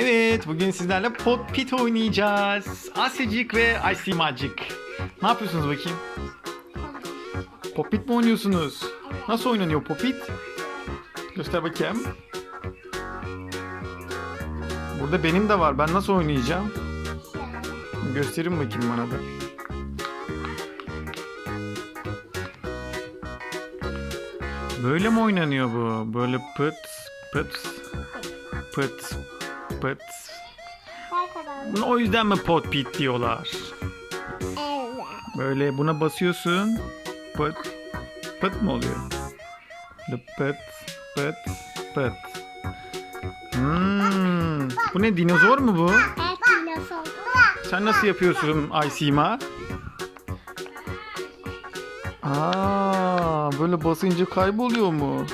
Evet, bugün sizlerle Pot Pit oynayacağız. Asyacık ve Aysimacık. Ne yapıyorsunuz bakayım? Popit mi oynuyorsunuz? Nasıl oynanıyor Popit? Göster bakayım. Burada benim de var. Ben nasıl oynayacağım? Gösterin bakayım bana da. Böyle mi oynanıyor bu? Böyle pıt pıt pıt Bunu o yüzden mi pot pit diyorlar? Evet. Böyle buna basıyorsun. Pıt pıt mı oluyor? Pıt pıt pıt. Hmm, bu ne dinozor mu bu? Evet dinozor. Sen nasıl yapıyorsun Aysima? Aa, böyle basınca kayboluyor mu?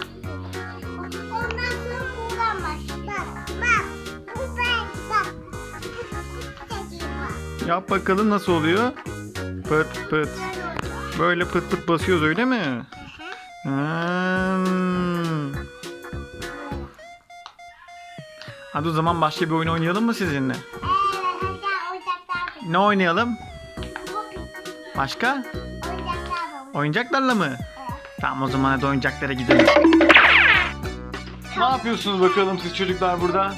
Yap bakalım nasıl oluyor? Pıt pıt. Böyle pıt pıt basıyoruz öyle mi? Hmm. Hadi o zaman başka bir oyun oynayalım mı sizinle? Ne oynayalım? Başka? Oyuncaklarla mı? Tamam o zaman hadi oyuncaklara gidelim. Ne yapıyorsunuz bakalım siz çocuklar burada?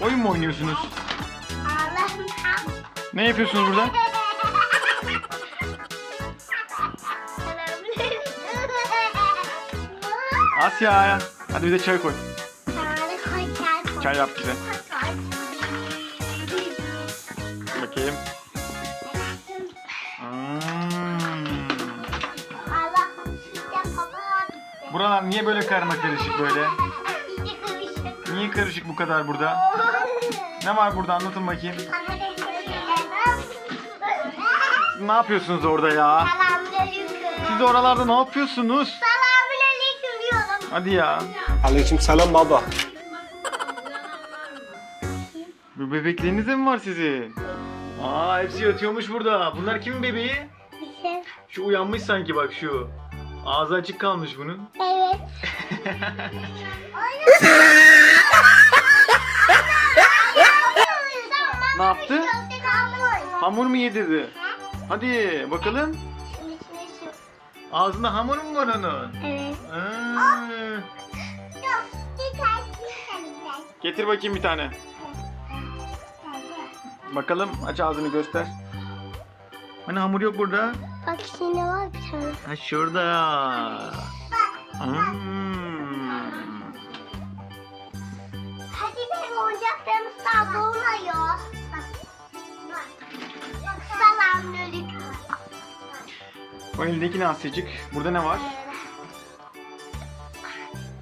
Oyun mu oynuyorsunuz? Ne yapıyorsunuz burada? Asya. Hadi bize çay koy. Çay yap bize. Bakayım. Hmm. Buralar niye böyle karma karışık böyle? Niye karışık bu kadar burada? Ne var burada anlatın bakayım. Ne yapıyorsunuz orada ya? Siz de oralarda ne yapıyorsunuz? Selamünaleyküm diyorum. Hadi ya. Aleyküm selam baba. Bu bebekleriniz de mi var sizin? Aa hepsi yatıyormuş burada. Bunlar kimin bebeği? Şu uyanmış sanki bak şu. Ağzı açık kalmış bunun. Evet. Ne yaptı? Hamur mu yedirdi? Hadi bakalım. Ağzında hamur mu var onun? Evet. Aa, getir bakayım bir tane. Bakalım aç ağzını göster. Hani hamur yok burada? Bak şimdi var bir tane. Ha şurada. Hmm. Hadi benim oyuncaklarımız daha dolmuyor. Selamünaleyküm. O elindeki ne Asyacık? Burada ne var?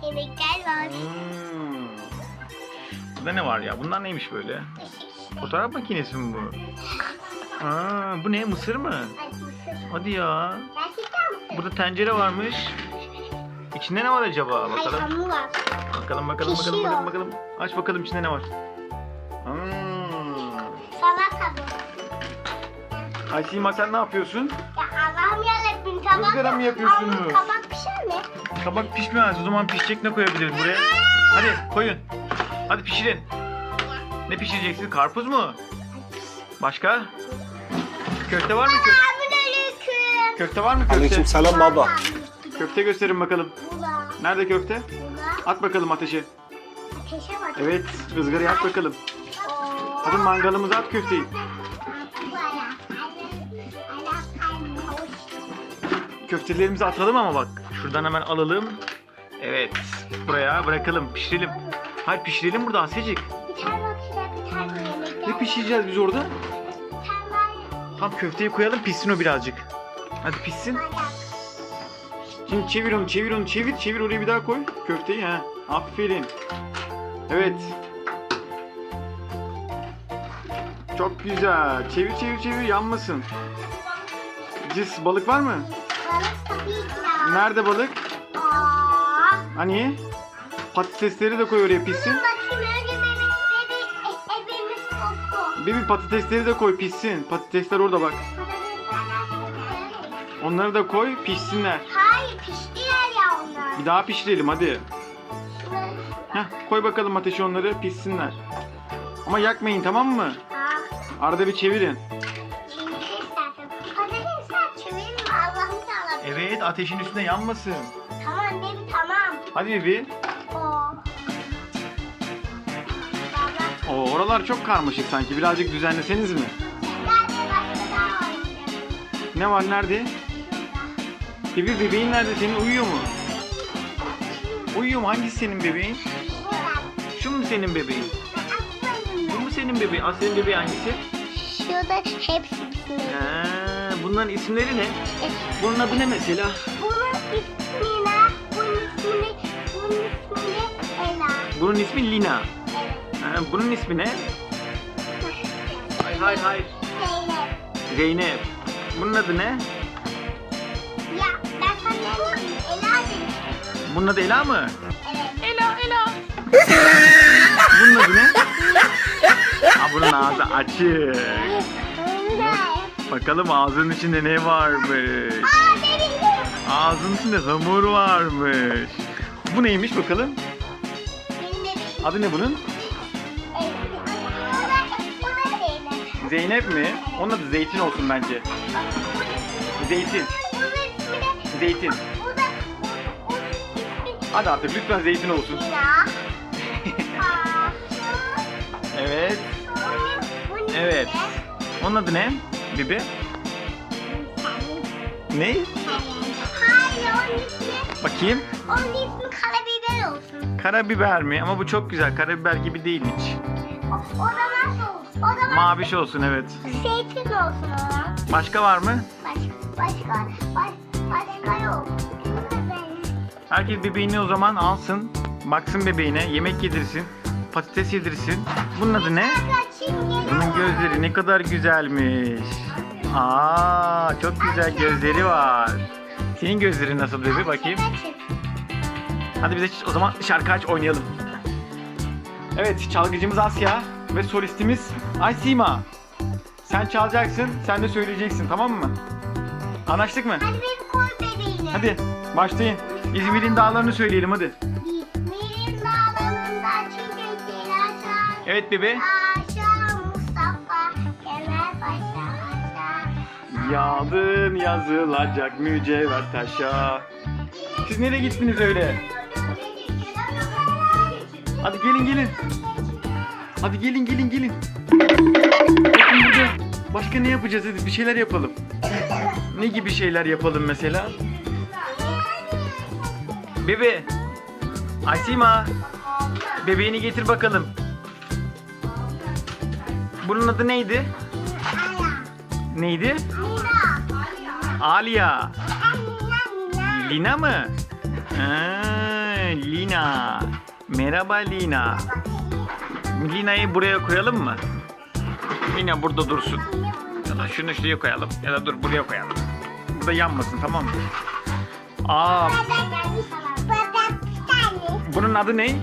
Yemekler var. Hmm. Burada ne var ya? Bunlar neymiş böyle? Fotoğraf makinesi mi bu? Aa, bu ne? Mısır mı? Ay, mısır. Hadi ya. Gerçekten mısır? Burada tencere varmış. İçinde ne var acaba? Hayır Bakalım. hamur var. Bakalım bakalım bakalım Pişiyor. bakalım bakalım. Aç bakalım içinde ne var? Hmm. Aysima sen ne yapıyorsun? Ya Allah'ım yarabbim kabak. Izgara mı yapıyorsunuz? Allah'ım, Kabak pişer mi? Kabak pişmez. O zaman pişecek ne koyabiliriz buraya? Hadi koyun. Hadi pişirin. Ne pişireceksiniz? Karpuz mu? Başka? Köfte var mı köfte? Selamünaleyküm. Köfte var mı köfte? Aleyküm selam baba. Köfte gösterin bakalım. Bula. Nerede köfte? Bula. At bakalım ateşe. Ateşe bak. Evet, ızgaraya yak bakalım. Hadi mangalımıza at köfteyi. Köftelerimizi atalım ama bak. Şuradan hemen alalım. Evet, buraya bırakalım, pişirelim. Hayır pişirelim burada tane bak Ne pişireceğiz biz orada? Tam köfteyi koyalım pişsin o birazcık. Hadi pişsin. Şimdi çevir onu, çevir onu, çevir, çevir oraya bir daha koy. Köfteyi ha. Aferin. Evet. Çok güzel. Çevir, çevir, çevir. Yanmasın. Cis, balık var mı? Balık tabii ki ya. Nerede balık? Aa. Hani? Patatesleri de koy oraya pişsin. Bakayım önce benim bebi e, evimiz patatesleri de koy pişsin. Patatesler orada bak. Onları da koy pişsinler. Hayır piştiler ya onlar. Bir daha pişirelim hadi. Heh, koy bakalım ateşe onları pişsinler. Ama yakmayın tamam mı? Arada bir çevirin. Evet ateşin üstünde yanmasın. Tamam bebi tamam. Hadi bebi. Oo. Oo, oralar çok karmaşık sanki. Birazcık düzenleseniz mi? Ne var nerede? Bebi bebeğin nerede senin uyuyor mu? Uyuyor mu? Hangisi senin bebeğin? Şu mu senin bebeğin? Bu mu senin bebeğin? Aslı'nın bebeği hangisi? Şurada hepsi. Ha, bunların isimleri ne? Bunun adı ne mesela? Bunun ismi ne? Bunun ismi Bunun ismi Ela. Bunun ismi Lina. Ha, bunun ismi ne? Hayır hayır hayır. Zeynep. Zeynep. Bunun adı ne? Ya ben sana ne diyeyim? Ela dedim. Bunun adı Ela mı? Evet. Ela Ela. bunun adı ne? Aa, bunun ağzı açık. Bakalım ağzının içinde ne varmış. Ağzının içinde hamur varmış. Bu neymiş bakalım? Adı ne bunun? Zeynep. Mi? Onun adı Zeytin olsun bence. Zeytin. Zeytin. Hadi artık lütfen zeytin olsun. Evet. Evet. Onun adı ne? Bibi. Ne? Hayır onun ismi Bakayım. onun ismi karabiber olsun. Karabiber mi? Ama bu çok güzel. Karabiber gibi değil hiç. O, o da nasıl olsun? O zaman Maviş olsun evet. zeytin olsun ona. Başka var mı? Başka başka baş, başka yok. Herkes bebeğini o zaman alsın. Baksın bebeğine. Yemek yedirsin. Patates yedirsin. Bunun adı ne? Bunun gözleri ne kadar güzelmiş. Aa, çok güzel gözleri var. Senin gözlerin nasıl bebi bakayım. Hadi bize o zaman şarkı aç oynayalım. Evet çalgıcımız Asya ve solistimiz Aysima. Sen çalacaksın, sen de söyleyeceksin tamam mı? Anlaştık mı? Hadi beni koy bebeğine. Hadi başlayın. İzmir'in dağlarını söyleyelim hadi. Evet bebe. Aşağı Mustafa, Kemerpaşa aşağı. Yağdın yazılacak mücevher taşa. Siz nereye gittiniz öyle? Hadi gelin gelin. Hadi gelin gelin gelin. Bakın burada. Başka ne yapacağız hadi bir şeyler yapalım. Ne gibi şeyler yapalım mesela? Bebe. Aysima. Bebeğini getir bakalım. Bunun adı neydi? Neydi? Alia. Lina mı? Ha, Lina. Merhaba Lina. Lina'yı buraya koyalım mı? Lina burada dursun. Ya da şunu şuraya koyalım. Ya da dur buraya koyalım. Burada yanmasın tamam mı? Aa, bunun adı ne?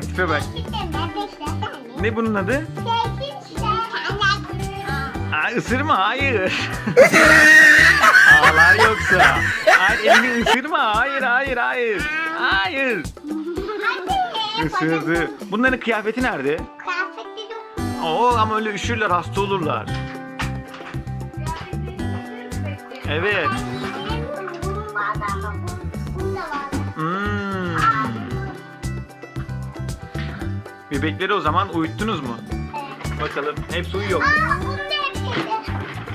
Tipe bak. Ne bunun adı? Aa, ısırma hayır. Ağlar yoksa. Hayır elini ısırma. Hayır hayır hayır. Hayır. Isırdı. Bunların kıyafeti nerede? Oo ama öyle üşürler hasta olurlar. Evet. Bebekleri o zaman uyuttunuz mu? Bakalım. Hepsi uyuyor. Aa da hepsiydi.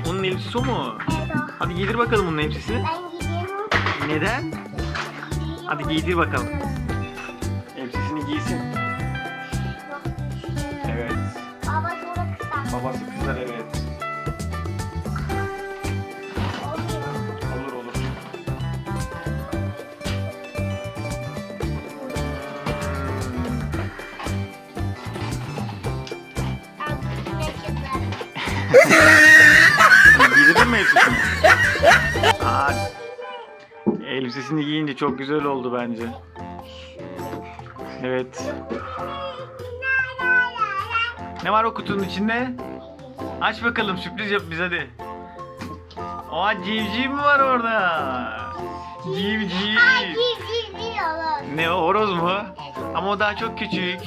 Onun elbisesi o mu? Evet o. Hadi giydir bakalım onun elbisesini. Ben gideyim. Neden? Hadi giydir bakalım. Elbisesini giysin. Evet. Baba sonra kısa. Babası kızar evet. Mi elbisesini? Aa, elbisesini giyince çok güzel oldu bence. Evet. Ne var o kutunun içinde? Aç bakalım sürpriz yap bize hadi. Oha civciv mi var orada? Civciv. Ay civ civ civ olur. Ne o horoz mu? Ama o daha çok küçük.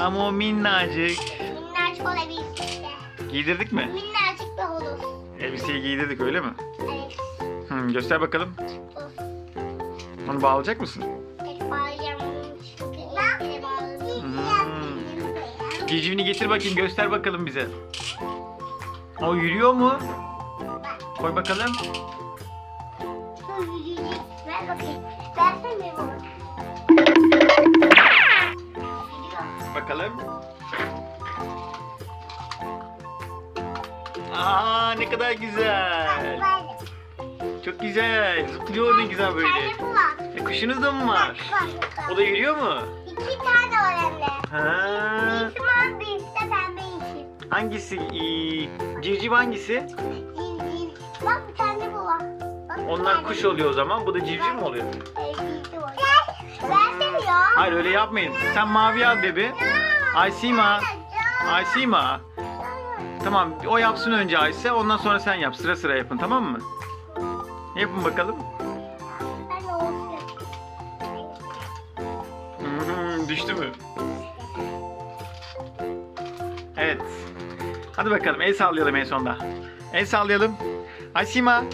Ama o minnacık. Minnacık olabilir işte. Giydirdik mi? Minnacık. Elbiseyi giydirdik öyle mi? Evet. Hı, göster bakalım. Onu bağlayacak mısın? Hmm. Civcivini getir bakayım göster bakalım bize. O yürüyor mu? Koy bakalım. Dur yürüyecek. Ver bakayım. Versene bana. Gidiyor. Bakalım. Aa ne kadar güzel. Çok güzel. Zıplıyor ne güzel böyle. Bu var. E, kuşunuz da mı var? Bak, bak. O da yürüyor mu? İki tane var hem de. Ha. Birisi mavi, birisi de pembe yeşil. Hangisi? Ee, civciv hangisi? Cil. Bak bir tane bu var. Bak, bir Onlar tane kuş oluyor o zaman. Bu da civciv mi oluyor? Evet, civciv var. Versene ya. Hayır öyle yapmayın. Sen mavi al bebi. Aysima. Aysima. Tamam o yapsın önce Ayse ondan sonra sen yap. Sıra sıra yapın tamam mı? Yapın bakalım. Hmm, düştü mü? Evet. Hadi bakalım el sallayalım en sonda. El sallayalım. Aysima.